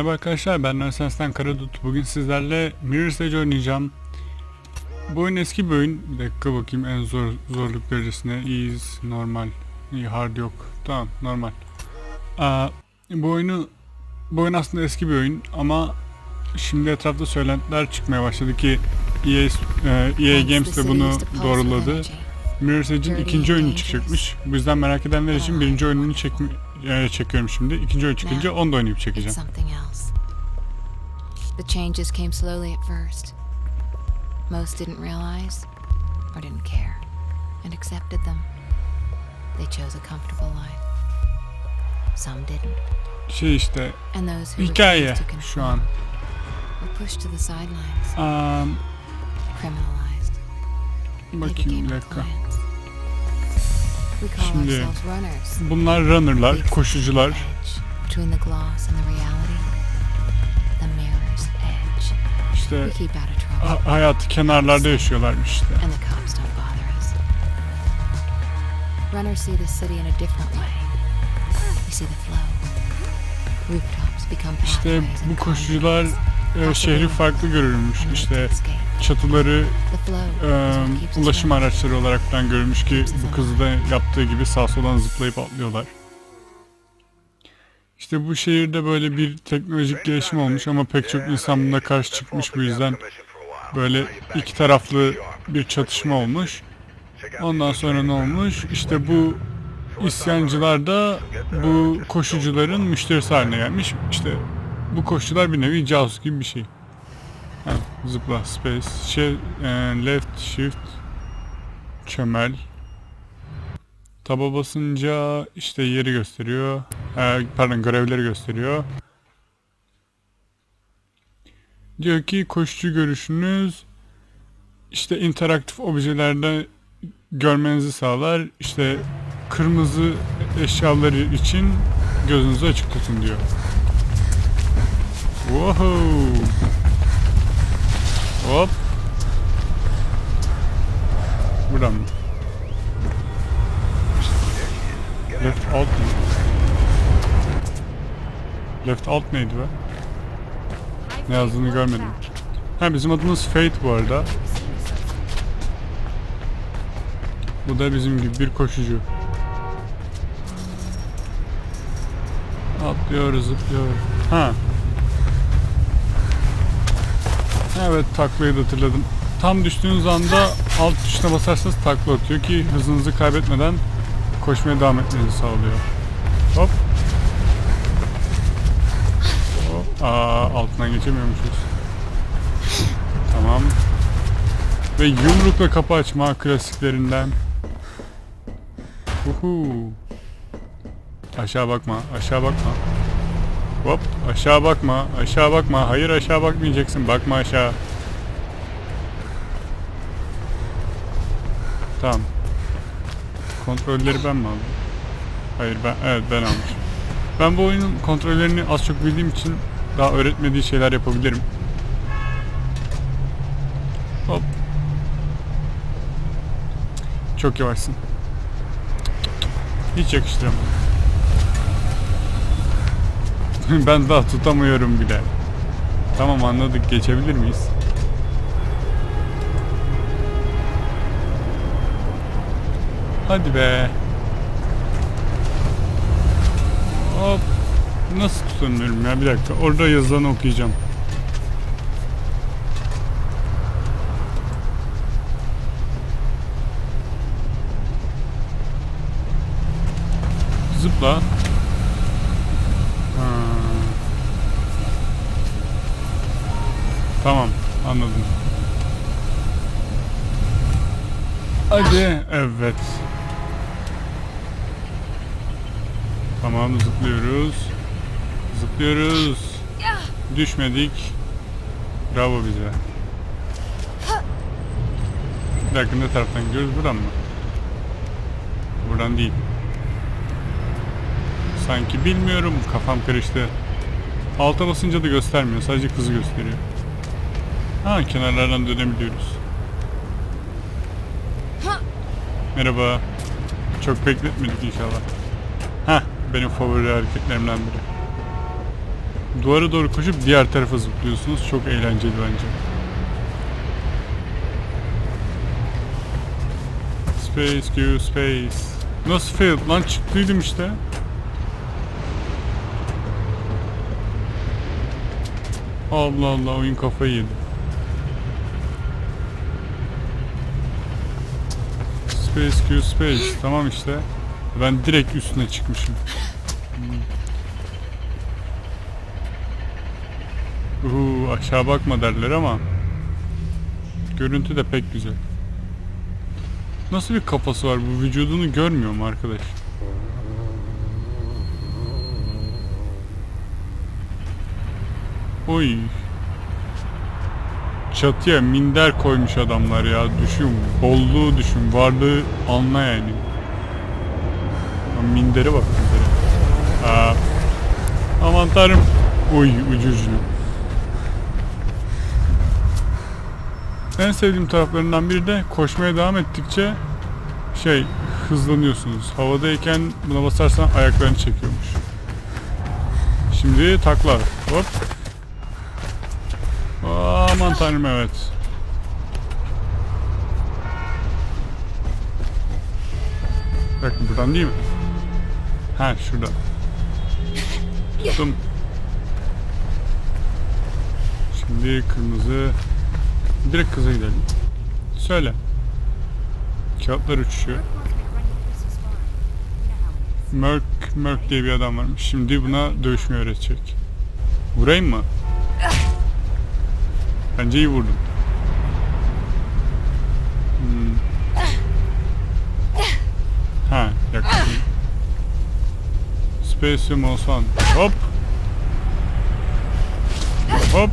Merhaba arkadaşlar ben Nonsense'den Karadut. Bugün sizlerle Mirror's Edge oynayacağım. Bu oyun eski bir oyun. Bir dakika bakayım en zor zorluk derecesine. Easy, normal. İyi hard yok. Tamam normal. Aa, bu oyunu bu oyun aslında eski bir oyun ama şimdi etrafta söylentiler çıkmaya başladı ki EA, e, EA Games de bunu doğruladı. Mirror's Edge'in ikinci oyunu çıkacakmış. Bu yüzden merak edenler için birinci oyununu çekmi e, çekiyorum şimdi. İkinci oyun çıkınca onu da oynayıp çekeceğim. The changes came slowly at first. Most didn't realize or didn't care and accepted them. They chose a comfortable life. Some didn't. Şey işte hikaye şu an. They bakayım bir dakika. Şimdi-. Bunlar runnerlar, koşucular. İşte ha- hayatı kenarlarda yaşıyorlarmış işte. Runners see the city in a different way. We see the flow. Rooftops become İşte pathways bu and koşucular e, şehri farklı görülmüş. İşte escape. çatıları e, ulaşım araçları olarak falan görülmüş ki bu kızı da yaptığı gibi sağ soldan zıplayıp atlıyorlar. İşte bu şehirde böyle bir teknolojik gelişim olmuş ama pek çok insan buna karşı çıkmış bu yüzden böyle iki taraflı bir çatışma olmuş. Ondan sonra ne olmuş? İşte bu isyancılar da bu koşucuların müşterisi haline gelmiş. İşte bu koşucular bir nevi casus gibi bir şey. Ha, zıpla, space, şey, e, left, shift, çömel. Taba basınca işte yeri gösteriyor. E, pardon görevleri gösteriyor. Diyor ki koşucu görüşünüz işte interaktif objelerde görmenizi sağlar. İşte kırmızı eşyaları için gözünüzü açık tutun diyor. Wow. Hop. Buradan mı? Left alt mı? Left alt neydi be? Ne yazdığını görmedim. Ha bizim adımız Fate bu arada. Bu da bizim gibi bir koşucu. Atlıyoruz, zıplıyoruz. Ha. Evet taklayı da hatırladım. Tam düştüğünüz anda alt tuşuna basarsanız takla atıyor ki hızınızı kaybetmeden koşmaya devam etmenizi sağlıyor. Hop. Hop. Aa, altından geçemiyormuşuz. Tamam. Ve yumrukla kapı açma klasiklerinden. Uhu. Aşağı bakma, aşağı bakma. Hop, aşağı bakma, aşağı bakma. Hayır aşağı bakmayacaksın, bakma aşağı. Tamam. Kontrolleri ben mi aldım? Hayır ben, evet ben almışım. Ben bu oyunun kontrollerini az çok bildiğim için daha öğretmediği şeyler yapabilirim. Hop. Çok yavaşsın. Hiç yakıştıramadım. ben daha tutamıyorum bile. Tamam anladık geçebilir miyiz? Hadi be. Hop. Nasıl tutamıyorum ya bir dakika orada yazılanı okuyacağım. Zıpla. Tamam anladım. Hadi evet. Tamam zıplıyoruz. Zıplıyoruz. Düşmedik. Bravo bize. Bir dakika ne taraftan gidiyoruz? Buradan mı? Buradan değil. Sanki bilmiyorum. Kafam karıştı. Alta basınca da göstermiyor. Sadece kızı gösteriyor. Ha kenarlardan dönebiliyoruz. Merhaba. Çok bekletmedik inşallah. Heh benim favori hareketlerimden biri. duvara doğru koşup diğer tarafa zıplıyorsunuz. Çok eğlenceli bence. Space Q Space. Nasıl failed lan çıktıydım işte. Allah Allah oyun kafayı yedi. Space Q Space. Tamam işte. Ben direkt üstüne çıkmışım. Uhu, aşağı bakma derler ama görüntü de pek güzel. Nasıl bir kafası var bu vücudunu görmüyorum arkadaş. Oy. Çatıya minder koymuş adamlar ya. Düşün. Bolluğu düşün. Varlığı anla yani. Ya mindere bak mindere. Aa. Aman tanrım. Oy ucu ucuna. En sevdiğim taraflarından biri de koşmaya devam ettikçe şey hızlanıyorsunuz. Havadayken buna basarsan ayaklarını çekiyormuş. Şimdi takla. Hop. Aman tanrım evet. Bakın buradan değil mi? Ha şuradan. Tuttum. Şimdi kırmızı. Direkt kıza gidelim. Söyle. Kağıtlar uçuşuyor. Merk, Merk diye bir adam varmış. Şimdi buna dövüşmeyi öğretecek. Vurayım mı? Bence iyi vurdum. Hmm. Ha, yaklaşayım. Space Mouse One. Hop. Hop.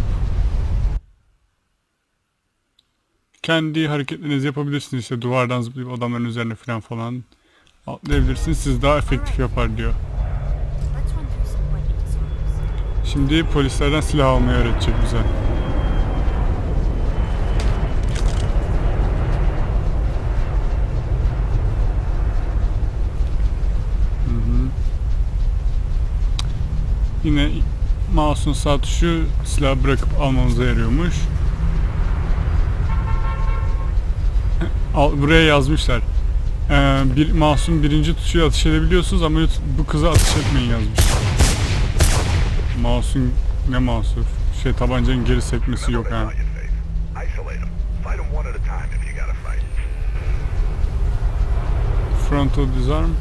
Kendi hareketlerinizi yapabilirsiniz işte duvardan zıplayıp adamların üzerine falan falan atlayabilirsiniz. Siz daha efektif yapar diyor. Şimdi polislerden silah almayı öğretecek bize. Mouse'un sağ tuşu silah bırakıp almamıza yarıyormuş. Buraya yazmışlar. Ee, bir mouse'un birinci tuşuyla atış edebiliyorsunuz ama bu kıza atış etmeyin yazmış. Mouse'un ne mouse'u? Şey tabancanın geri sekmesi yok ha. Isolate them. Fight them one at a time if you gotta fight. Frontal disarm.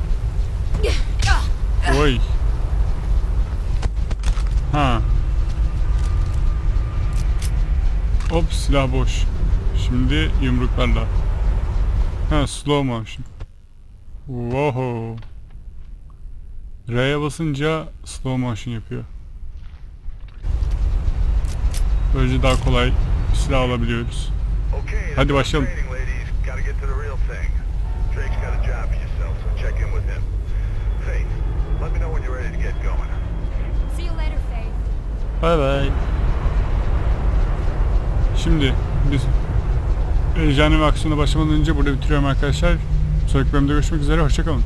Oy. Ha. Hop silah boş. Şimdi yumruklarla. Ha slow motion. Wow. R'ye basınca slow motion yapıyor. Böylece daha kolay silah alabiliyoruz. Hadi başlayalım. Bay bay. Şimdi biz heyecanlı ve aksiyona başlamadan önce burada bitiriyorum arkadaşlar. Sonraki bölümde görüşmek üzere. Hoşçakalın.